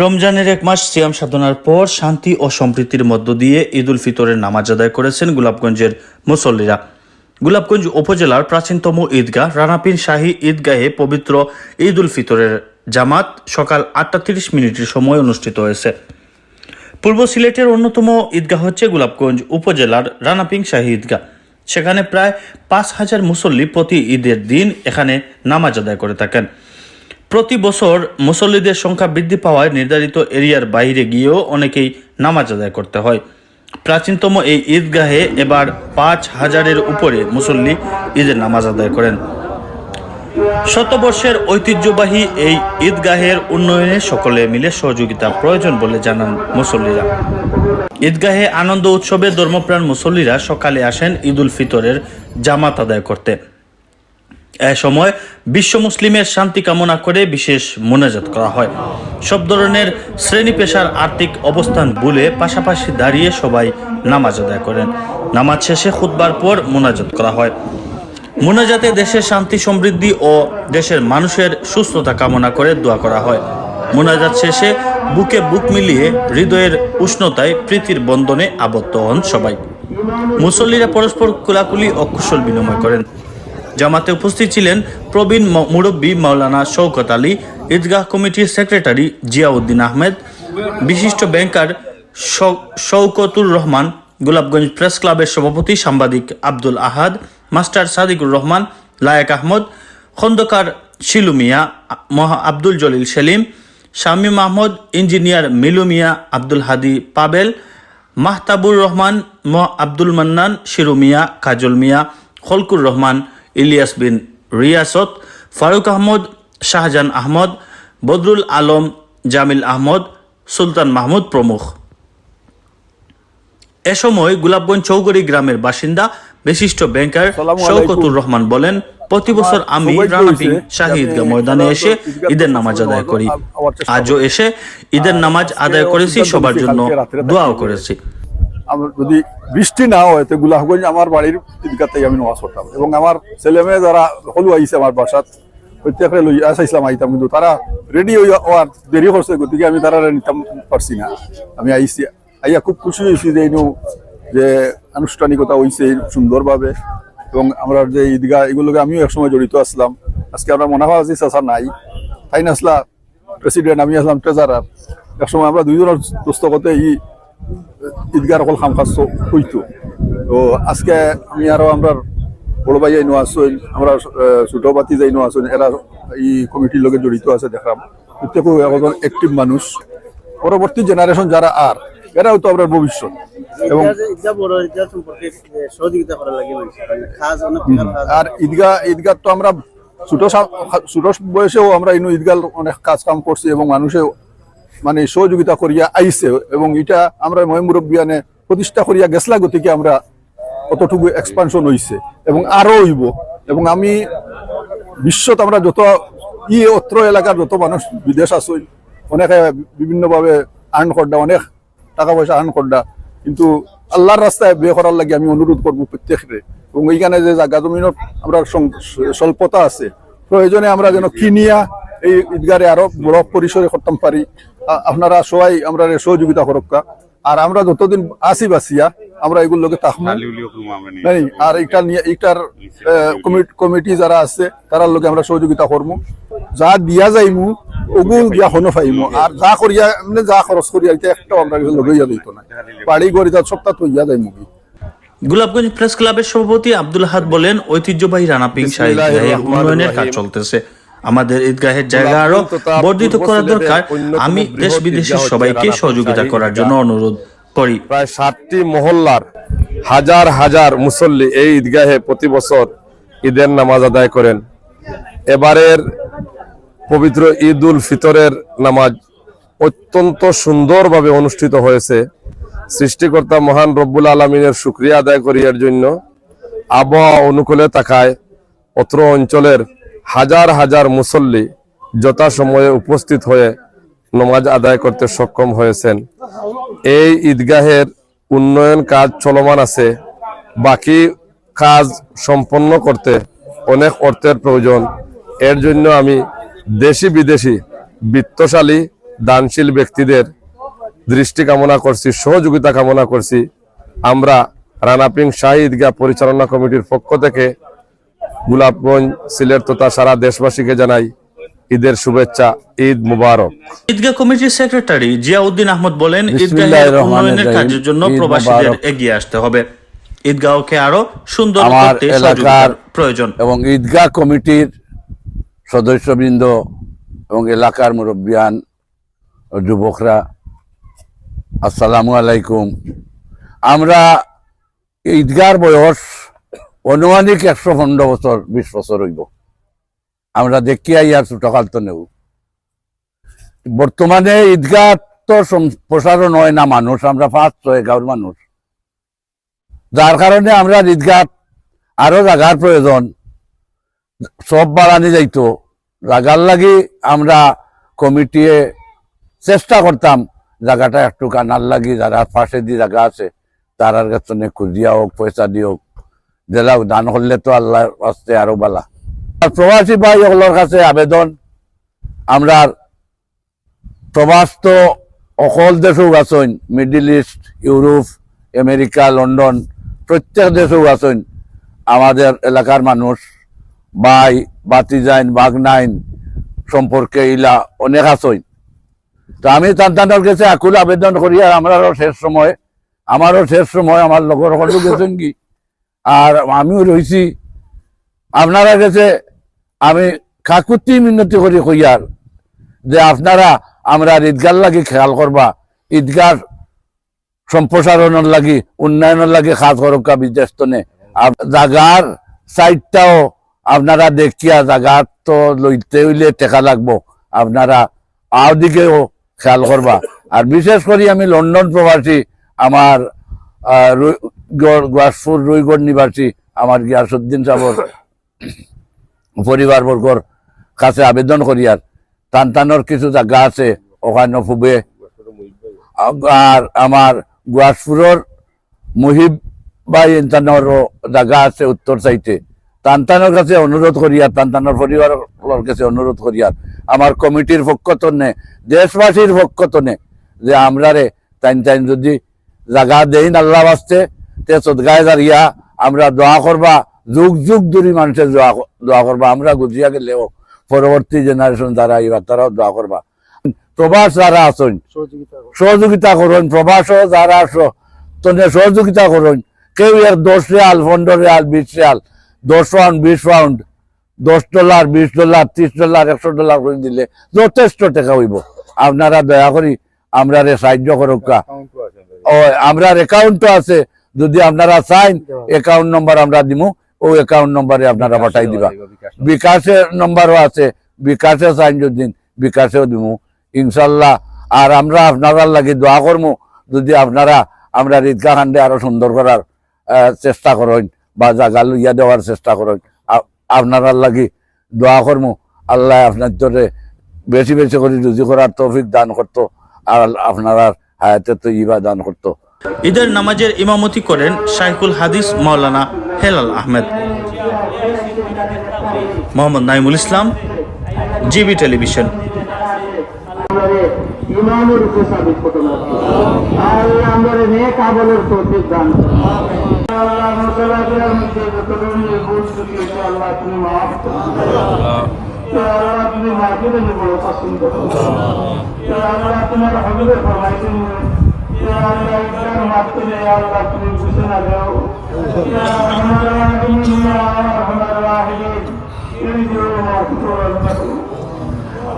রমজানের এক মাস সিয়াম সাধনার পর শান্তি ও সম্প্রীতির মধ্য দিয়ে ঈদ উল ফিতরের নামাজ আদায় করেছেন গোলাপগঞ্জের মুসল্লিরা। গোলাপগঞ্জ উপজেলার প্রাচীনতম ঈদগাহ রানাপিন শাহী ঈদগাহে পবিত্র ঈদ উল ফিতরের জামাত সকাল আটটা তিরিশ মিনিটের সময় অনুষ্ঠিত হয়েছে। পূর্ব সিলেটের অন্যতম ঈদগাহ হচ্ছে গোলাপগঞ্জ উপজেলার রানাপিং শাহী ঈদগাহ। সেখানে প্রায় পাঁচ হাজার মুসল্লি প্রতি ঈদের দিন এখানে নামাজ আদায় করে থাকেন। প্রতি বছর মুসল্লিদের সংখ্যা বৃদ্ধি পাওয়ায় নির্ধারিত এরিয়ার বাইরে গিয়েও অনেকেই নামাজ আদায় করতে হয়। প্রাচীনতম এই ঈদগাহে এবার পাঁচ হাজারের উপরে মুসল্লি ঈদের নামাজ আদায় করেন। শতবর্ষের ঐতিহ্যবাহী এই ঈদগাহের উন্নয়নে সকলে মিলে সহযোগিতা প্রয়োজন বলে জানান মুসল্লিরা। ঈদগাহে আনন্দ উৎসবে ধর্মপ্রাণ মুসল্লিরা সকালে আসেন ঈদ উল ফিতরের জামাত আদায় করতে। এ সময় বিশ্ব মুসলিমের শান্তি কামনা করে বিশেষ মোনাজাত করা হয়। সব ধরনের শ্রেণি পেশার আর্থিক অবস্থান বলে পাশাপাশি দাঁড়িয়ে সবাই নামাজ আদায় করেন। নামাজ শেষে খুতবার পর মোনাজাত করা হয়। মোনাজাতে দেশের শান্তি, সমৃদ্ধি ও দেশের মানুষের সুস্থতা কামনা করে দোয়া করা হয়। মোনাজাত শেষে বুকে বুক মিলিয়ে হৃদয়ের উষ্ণতায় প্রীতির বন্ধনে আবদ্ধ হন সবাই। মুসল্লিরা পরস্পর কুলাকুলি ও কুশল বিনিময় করেন। জামাতে উপস্থিত ছিলেন প্রবীণ মুরব্বী মাওলানা শওকত আলী, ঈদগাহ কমিটির সেক্রেটারি জিয়াউদ্দিন আহমেদ, বিশিষ্ট ব্যাংকার শওকতুর রহমান, গোলাপগঞ্জ প্রেস ক্লাবের সভাপতি সাংবাদিক আব্দুল আহাদ, মাস্টার সাদিকুর রহমান, লায়েক আহমদ, খন্দকার শিলু মিয়া, মহা আব্দুল জলিল সেলিম, শামীম আহমদ ইঞ্জিনিয়ার মিলু মিয়া, আব্দুল হাদি পাবেল, মাহতাবুর রহমান আব্দুল মান্নান, শিরু মিয়া, কাজল মিয়া, খলকুর রহমান ইলিয়াস বিন রিয়াসত ফারুক আহমদ শাহজাহান আহমদ বদরুল আলম জামিল আহমদ সুলতান মাহমুদ প্রমুখ। এ সময় গোলাপগঞ্জ চৌগড়ি গ্রামের বাসিন্দা বিশিষ্ট ব্যাংকার। শওকতুর রহমান বলেন প্রতি বছর আমি রানাপিং শাহী ঈদগাহ ময়দানে এসে ঈদের নামাজ আদায় করি। আজও এসে ঈদের নামাজ আদায় করেছি। সবার জন্য দোয়াও করেছি। আমার যদি বৃষ্টি না হয়, তো গুলাহগঞ্জ আমার বাড়ির ঈদগাতে আমি নামাজ পড়তাম। এবং আমার ছেলে মেয়ে যারা হলু আইছে আমার বাসাত, প্রত্যেকরে লই আইতাম, কিন্তু তারা রেডি হওয়ার দেরি করছে গতিকে আমি তারা নিতাম পারছি না। আমি আইছি, আইয়া খুব খুশি হয়েছি যে ইনু যে আনুষ্ঠানিকতা হইছে সুন্দরভাবে। এবং আমরা যে ঈদগাহ এগুলোকে আমিও একসময় জড়িত আসলাম। আজকে আমরা মনাফা আজিজ আসা নাই, তাই নাসলা প্রেসিডেন্ট, আমি আসলাম ট্রেজারার একসময় আমরা দুইজনের দোস্তকতে ই ঈদগার অকল খাম কাজ হইতো। তো আজকে আমি আরও আমরা বড় ভাই আইনো আসুন আমরা ছোট বাতি যাইনো আসুন এরা এই কমিটির লগে জড়িত আছে দেখলাম প্রত্যেকেও একজন অ্যাক্টিভ মানুষ। পরবর্তী জেনারেশন যারা আর এরাও তো আমরা ভবিষ্যৎ। এবং মানে আর ঈদগাহ ঈদগাহ তো আমরা ছোট ছোট বয়সেও আমরা ইনু ঈদগাহ অনেক কাজ কাম করছি এবং মানুষেও মানে সহযোগিতা করিয়া আইছে এবং এটা আমরা ময়মুরব্বিয়ানে প্রতিষ্ঠা করিয়া গেছলা গতিকে আমরা অতটুকু এক্সপানশন হইছে এবং আরও হইব। এবং আমি বিশ্বত আমরা যত ই অত্র এলাকার যত মানুষ বিদেশ আছে অনেকে বিভিন্নভাবে আর্ন করডা অনেক টাকা পয়সা আর্ন করডা কিন্তু আল্লাহর রাস্তায় বে করার লাগে আমি অনুরোধ করব প্রত্যেকরে এবং এইখানে যে জায়গা জমিনত আমরা স্বল্পতা আছে, প্রয়োজনে আমরা যেন কিনিয়া এই ঈদগারে আরও বড় পরিসরে করতাম পারি। আপনারা সবাই আমরা সহযোগিতা করক্কা আর আমরা যতদিন আসি বাসিয়া আমরা এগুলোকে তাহমু আর এটা নিয়ে এটার কমিটি যারা আছে তারার লগে আমরা সহযোগিতা করব যা দিয়া যাইমু ওগু দিয়া হনো পাইমু। আর যা করিয়া এমনি যা খরচ করিয়া এটা একটা আমরা লগইয়া দিত না। বাড়ি গড়ি যা সপ্তাহ তৈয়া যাইমু কি গোলাপগঞ্জ প্রেস ক্লাবের সভাপতি আব্দুল হাদ বলেন ঐতিহ্যবাহী রানাপিং শাহী বিসমিল্লাহির উন্নয়নের কাজ চলতেছে। আমাদের ঈদগাহের জায়গা আরও বর্ধিত করা দরকার। আমি দেশ বিদেশের সবাইকে সহযোগিতা করার জন্য অনুরোধ করি। প্রায় ষাটটি মহল্লার হাজার হাজার মুসল্লি এই ঈদগাহে প্রতি বছর ঈদের নামাজ আদায় করেন। এবারের পবিত্র ঈদ উল ফিতরের নামাজ অত্যন্ত সুন্দরভাবে অনুষ্ঠিত হয়েছে। সৃষ্টিকর্তা মহান রব্বুল আলমিনের শুক্রিয়া আদায় করি এর জন্য। আবহাওয়া অনুকূলে তাকায় অত্র অঞ্চলের হাজার হাজার মুসল্লি যথাসময়ে উপস্থিত হয়ে নমাজ আদায় করতে সক্ষম হয়েছেন। এই ঈদগাহের উন্নয়ন কাজ চলমান আছে। বাকি কাজ সম্পন্ন করতে অনেক অর্থের প্রয়োজন। এর জন্য আমি দেশি বিদেশি বিত্তশালী, দানশীল ব্যক্তিদের দৃষ্টি কামনা করছি, সহযোগিতা কামনা করছি। আমরা রানাপিং শাহী ঈদগাহ পরিচালনা কমিটির পক্ষ থেকে গোলাপগঞ্জ সিলেট তথা সারা দেশবাসীকে জানাই ঈদের শুভেচ্ছা ঈদ মুবারক। ঈদগাহ কমিটির সেক্রেটারি জিয়াউদ্দিন আহমদ বলেন ঈদগাহের উন্নয়নের কাজের জন্য প্রবাসীদের এগিয়ে আসতে হবে। ঈদগাহকে আরও সুন্দর করতে এলাকার প্রয়োজন। এবং ঈদগাহ কমিটির সদস্যবৃন্দ এবং এলাকার মুরব্বিয়ান যুবকরা আসসালামু আলাইকুম। আমরা ঈদগার বয়স অনুমানিক একশো পনেরো বছর, বিশ বছর হইব। আমরা দেখি আইয়ার ছোটকাল তো নেব বর্তমানে ঈদগাহ তো প্রসারণ হয় না মানুষ, আমরা পাঁচ ছয় এগারো মানুষ। যার কারণে আমরা ঈদগাহ আরও জায়গার প্রয়োজন। সব বাড়ানি যাইতো। জায়গার লাগি আমরা কমিটিয়ে চেষ্টা করতাম জায়গাটা একটু কানার লাগি, যারা পাশে দিয়ে জায়গা আছে, তারার কাছে খুঁজিয়া হোক, পয়সা দিয়ে হোক দিলাও দান করলে তো আল্লাহ আসতে আরও বালা। আর প্রবাসী ভাই ওগুলোর কাছে আবেদন, আমরা প্রবাস তো অকল দেশেও আছেন middle east Europe America London প্রত্যেক দেশেও আছেন আমাদের এলাকার মানুষ, ভাই বাতিজাইন বাগনাইন সম্পর্কে ইলা অনেক আছেন তো আমি তান্তানোর কাছে আকুল আবেদন করি, আর আমারও শেষ সময়, আমারও শেষ সময়, আমার লগর সকলো গেছেন কি? আর আমিও রয়েছি। আপনারা কাছে আমি কাকুতি মিনতি করি কইয়ার যে আপনারা আমরা ঈদগার লাগি খেয়াল করবা। ঈদগার সম্প্রসারণের লাগি, উন্নয়নের লাগি খাস করকা বিদেশ তনে আর জাগার সাইডটাও আপনারা দেখিয়া জাগার তো লইতে হইলে টেকা লাগবো। আপনারা আও দিকেও খেয়াল করবা। আর বিশেষ করে আমি লন্ডন প্রবাসী, আমার গুয়াসপুর রুইগড় নিবাসী আমার গিয়াসুদ্দিন সাহর পরিবার বর্গর কাছে আবেদন করি আর। টান টানোর কিছু জায়গা আছে, ওখানে ফুবে। আর আমার গুয়াসপুরের মুহিব ভাই ইন্টানোর জায়গা আছে উত্তর সাইডে। টানটানোর কাছে অনুরোধ করিয়ার টানটানোর পরিবারের কাছে অনুরোধ করিয়ার আমার কমিটির পক্ষ তনে দেশবাসীর পক্ষ তনে যে আমরা রে টাইন টাইন যদি জায়গা দেই আল্লাহ বাস্তে তে সদগায় দাঁড়িয়া আমরা দোয়া করবা যুগ যুগ ধরে মানুষের দোয়া দোয়া করবা আমরা গুজিয়া গেলেও পরবর্তী জেনারেশন যারা এবার তারাও দোয়া করবা। প্রবাস যারা আছেন সহযোগিতা করুন। প্রবাসও যারা আছো তনে সহযোগিতা করুন। কেউ এর দশ রেয়াল পনেরো রেয়াল বিশ রেয়াল দশ পাউন্ড বিশ পাউন্ড দশ ডলার বিশ ডলার ত্রিশ ডলার একশো ডলার করে দিলে যথেষ্ট টাকা হইব। আপনারা দয়া করি আমরা রে সাহায্য করুকা আমরা অ্যাকাউন্টও আছে। যদি আপনারা চাইন একাউন্ট নম্বর আমরা দিমু ও একাউন্ট নম্বরে আপনারা পাঠাই দিবা। বিকাশের নম্বরও আছে বিকাশে চাইন যদি বিকাশেও দিমু। ইনশাল্লাহ আর আমরা আপনারা লাগে দোয়া করব যদি আপনারা আমরা ঈদগাহ খান্ডে আরও সুন্দর করার চেষ্টা করেন বা জাগা লইয়া দেওয়ার চেষ্টা করেন আপনারা লাগি দোয়া করব আল্লাহ আপনার তোরে বেশি বেশি করে রুজি করার তৌফিক দান করতো আর আপনারা হায়াতে তো ইবা দান করতো। ঈদের নামাজের ইমামতি করেন শাইখুল হাদিস মাওলানা হেলাল আহমেদ মোহাম্মদ নাইমুল ইসলাম জিবি টেলিভিশন ইমানের উপর সাবিত করুন। করুন। বড় পছন্দ করো। তো আল্লাহ তোমার हमारा